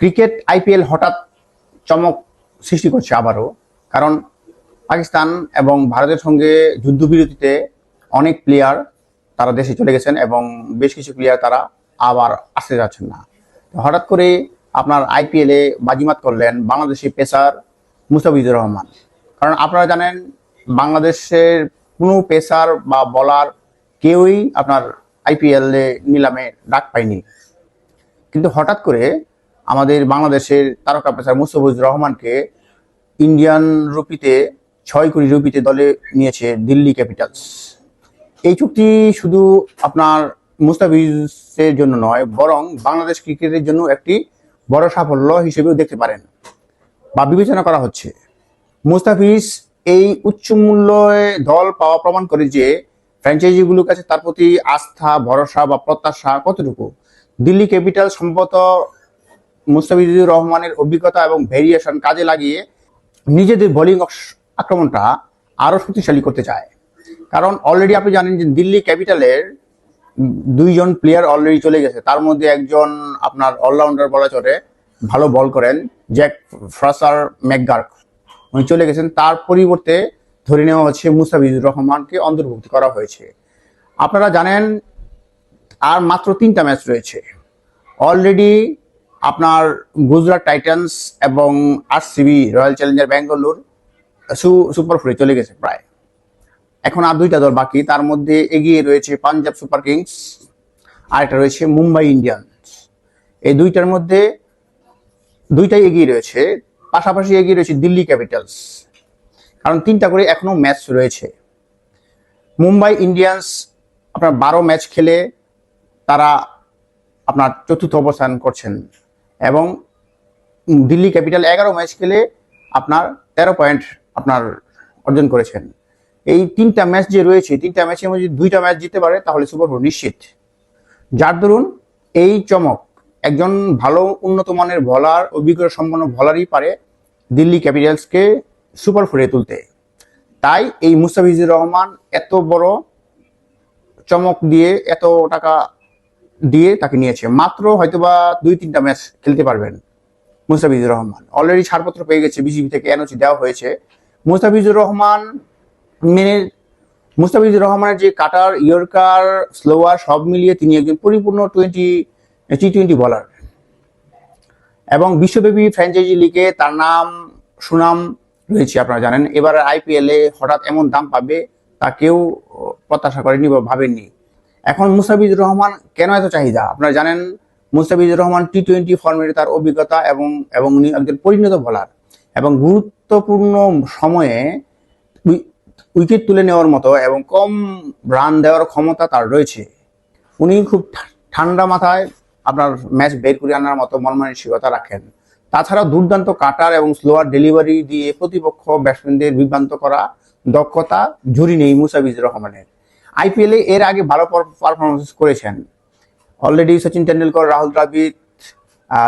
Cricket IPL হঠাৎ চমক সৃষ্টি করছে আবারও। কারণ পাকিস্তান এবং ভারতের সঙ্গে যুদ্ধবিরতিতে অনেক প্লেয়ার তারা দেশে চলে গেছেন এবং বেশ কিছু প্লেয়ার তারা আবার আসতে যাচ্ছেন না। হঠাৎ করে আপনার আইপিএলে বাজিমাত করলেন বাংলাদেশি পেসার মুস্তাফিজুর রহমান। কারণ আপনারা জানেন, বাংলাদেশের কোনো পেসার বা বলার কেউই আপনার আইপিএলে নিলামে ডাক পায়নি। কিন্তু হঠাৎ করে আমাদের বাংলাদেশের তারকা পেসার মুস্তাফিজুর রহমানকে ইন্ডিয়ান রুপিতে, ছয় কোটি রুপিতে দলে নিয়েছে দিল্লি ক্যাপিটালস। এই চুক্তি শুধু আপনার মুস্তাফিজের জন্য নয়, বরং বাংলাদেশ ক্রিকেটের জন্য একটি বড় সাফল্য হিসেবেও দেখতে পারেন বা বিবেচনা করা হচ্ছে। মুস্তাফিজ এই উচ্চ মূল্যে দল পাওয়া প্রমাণ করে যে ফ্র্যাঞ্চাইজিগুলোর কাছে তার প্রতি আস্থা, ভরসা বা প্রত্যাশা কতটুকু। দিল্লি ক্যাপিটাল সম্ভবত মুস্তাফিজুর রহমানের অভিজ্ঞতা এবং ভেরিয়েশন কাজে লাগিয়ে নিজেদের বোলিং আক্রমণটা আরও শক্তিশালী করতে চায়। কারণ অলরেডি আপনি জানেন যে দিল্লি ক্যাপিটালের দুইজন প্লেয়ার অলরেডি চলে গেছে। তার মধ্যে একজন আপনার অলরাউন্ডার বলা চলে, ভালো বল করেন জ্যাক ফ্রাসার ম্যাকগার্ক উনি চলে গেছেন। তার পরিবর্তে ধরে নেওয়া হচ্ছে মুস্তাফিজুর রহমানকে অন্তর্ভুক্ত করা হয়েছে। আপনারা জানেন, আর মাত্র তিনটা ম্যাচ রয়েছে। অলরেডি আপনার গুজরাট টাইটান্স এবং আর RCB, Royal Challenger Bangalore super ফোরে চলে গেছে প্রায়। এখন আর দুইটা দল বাকি, তার মধ্যে এগিয়ে রয়েছে পাঞ্জাব সুপার কিংস আর একটা রয়েছে মুম্বাই ইন্ডিয়ান্স। এই দুইটার মধ্যে দুইটাই এগিয়ে রয়েছে, পাশাপাশি এগিয়ে রয়েছে দিল্লি ক্যাপিটালস। কারণ তিনটা করে এখনও ম্যাচ রয়েছে। মুম্বাই ইন্ডিয়ান্স আপনার বারো ম্যাচ খেলে তারা আপনার চতুর্থ অবস্থান করছেন। এবং দিল্লি ক্যাপিটাল এগারো ম্যাচ খেলে আপনার তেরো পয়েন্ট আপনার অর্জন করেছেন। এই তিনটা ম্যাচ যে রয়েছে, তিনটা ম্যাচের মধ্যে দুইটা ম্যাচ জিতে পারে, তাহলে সুপার ফোর নিশ্চিত। যার দরুন এই চমক, একজন ভালো উন্নত মানের বলার অভিজ্ঞতা সম্পন্ন বলারই পারে দিল্লি ক্যাপিটালসকে সুপার ফোরে তুলতে। তাই এই মুস্তাফিজুর রহমান এত বড় চমক দিয়ে এত টাকা দিয়ে তাকে নিয়েছে। মাত্র হয়তোবা দুই, তিনটা ম্যাচ খেলতে পারবেন মুস্তাফিজুর রহমান। অলরেডি ছাড়পত্র পেয়ে গেছে বিসিবি থেকে এনওসি দেওয়া হয়েছে। মুস্তাফিজুর রহমান মেনে মুস্তাফিজুর রহমানের যে কাটার, ইয়র্কার, স্লোয়ার সব মিলিয়ে তিনি একজন পরিপূর্ণ টোয়েন্টি টি টোয়েন্টি বলার এবং বিশ্বব্যাপী ফ্র্যাঞ্চাইজি লিগে তার নাম, সুনাম রয়েছে, আপনারা জানেন। এবার আইপিএলে হঠাৎ এমন দাম পাবে তা কেউ প্রত্যাশা করেনি বা ভাবেননি। এখন মুস্তাফিজুর রহমান কেন এত চাহিদা? আপনারা জানেন মুস্তাফিজুর রহমান টি টোয়েন্টি ফর্মেটে তার অভিজ্ঞতা এবং এবং একজন পরিণত বলার এবং গুরুত্বপূর্ণ সময়ে উই- উইকেট তুলে নেওয়ার মতো এবং কম রান দেওয়ার ক্ষমতা তার রয়েছে। উনি খুব ঠান্ডা মাথায় আপনার ম্যাচ বের করে আনার মতো মনমানসিকতা রাখেন। তাছাড়া দুর্দান্ত কাটার এবং স্লোয়ার ডেলিভারি দিয়ে প্রতিপক্ষ ব্যাটসম্যানদের বিভ্রান্ত করা দক্ষতা ঝুরি নেই মুসাফিজুর রহমানের। আইপিএলে এর আগে ভালো পারফরমেন্স করেছেন। অলরেডি সচিন টেন্ডুলকর রাহুল দ্রাবিড়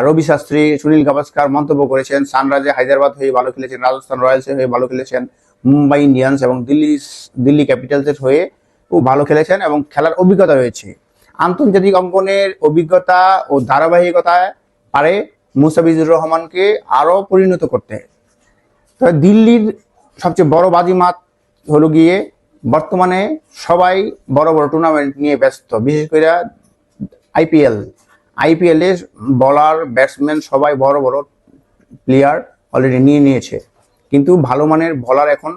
রবি শাস্ত্রী সুনীল গাভাস্কার মন্তব্য করেছেন সানরাইজে হায়দ্রাবাদ হয়ে ভালো খেলেছেন রাজস্থান রয়্যালসের হয়ে ভালো খেলেছেন মুম্বাই ইন্ডিয়ান্স এবং দিল্লি দিল্লি ক্যাপিটালসের হয়ে খুব ভালো খেলেছেন এবং খেলার অভিজ্ঞতা রয়েছে। আন্তর্জাতিক অঙ্গনের অভিজ্ঞতা ও ধারাবাহিকতায় পারে মুস্তাফিজুর রহমানকে আরও পরিণত করতে। তবে দিল্লির সবচেয়ে বড় বাজিমাত হলো গিয়ে বর্তমানে সবাই বড় বড় টুর্নামেন্ট নিয়ে ব্যস্ত, বিশেষ করে আইপিএল আইপিএল বলার ব্যাটসম্যান সবাই বড় বড় প্লেয়ার অলরেডি নিয়ে নিয়েছে। কিন্তু ভালো মানের বলার এখন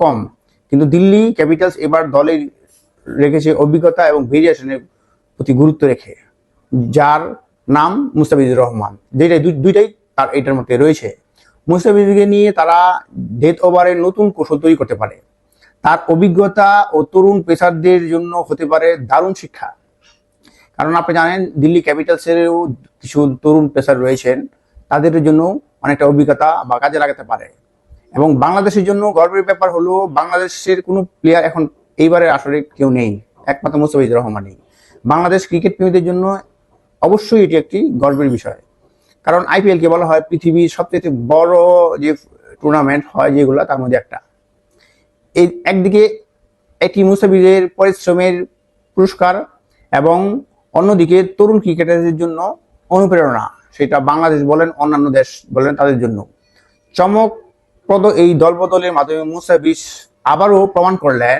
কম। কিন্তু দিল্লি ক্যাপিটালস এবার দলে রেখেছে অভিজ্ঞতা এবং ভেরিয়েশনের প্রতি গুরুত্ব রেখে, যার নাম মুস্তাফিজুর রহমান। যেটাই দুইটাই তার এটার মধ্যে রয়েছে। মুস্তাফিজুরকে নিয়ে তারা ডেথ ওভারের নতুন কৌশল তৈরি করতে পারে। তার অভিজ্ঞতা ও তরুণ পেসারদের জন্য হতে পারে দারুণ শিক্ষা। কারণ আপনি জানেন, দিল্লি ক্যাপিটালসেরও কিছু তরুণ পেশার রয়েছেন। তাদের জন্য অনেকটা অভিজ্ঞতা বা কাজে লাগাতে পারে। এবং বাংলাদেশের জন্য গর্বের ব্যাপার হলো, বাংলাদেশের কোনো প্লেয়ার এখন এইবারে আসলে কেউ নেই। একমাত্র মুস্তাফিজুর রহমানই। বাংলাদেশ ক্রিকেট প্রেমীদের জন্য অবশ্যই এটি একটি গর্বের বিষয়। কারণ আইপিএল কে বলা হয় পৃথিবীর সবচেয়ে বড় যে টুর্নামেন্ট হয় যেগুলো, তার মধ্যে একটা। এই একদিকে এটি মুস্তাফিজের পরিশ্রমের পুরস্কার এবং অন্যদিকে তরুণ ক্রিকেটারদের জন্য অনুপ্রেরণা। সেটা বাংলাদেশ বলেন, অন্যান্য দেশ বলেন তাদের জন্য। চমকপ্রদ এই দলবদলের মাধ্যমে মুসাবিশ আবারও প্রমাণ করলেন,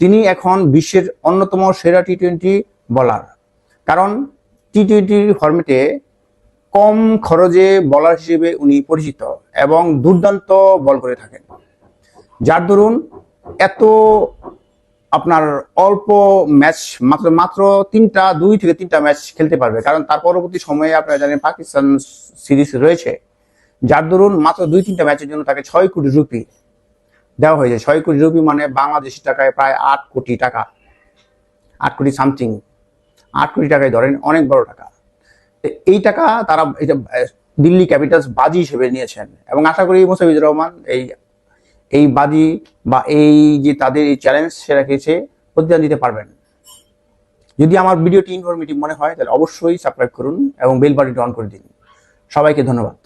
তিনি এখন বিশ্বের অন্যতম সেরা টি টোয়েন্টি বলার। কারণ টি টোয়েন্টি ফর্মেটে কম খরচে বলার হিসেবে উনি পরিচিত এবং দুর্দান্ত বল করে থাকেন। যার দরুন এত আপনার অল্প ম্যাচ মাত্র মাত্র তিনটা, দুই থেকে তিনটা ম্যাচ খেলতে পারবে। কারণ তার পরবর্তী সময়ে আপনারা জানেন পাকিস্তান সিরিজ রয়েছে। যার দরুন মাত্র দুই, তিনটা ম্যাচের জন্য তাকে ছয় কোটি রুপি দেওয়া হয়েছে। ছয় কোটি রুপি মানে বাংলাদেশি টাকায় প্রায় আট কোটি টাকা। আট কোটি সামথিং। আট কোটি টাকায় ধরেন অনেক বড় টাকা। এই টাকা তারা এটা দিল্লি ক্যাপিটালস বাজি হিসেবে নিয়েছেন। এবং আশা করি মোসাফিজুর রহমান এই এই বাদী বা এই যে তাদের এই চ্যালেঞ্জ সেটা কিছু প্রতিদান দিতে পারবেন। যদি আমার ভিডিওটি ইনফরমেটিভ মনে হয়, তাহলে অবশ্যই সাবস্ক্রাইব করুন এবং বেল বাটনটি অন করে দিন। সবাইকে ধন্যবাদ।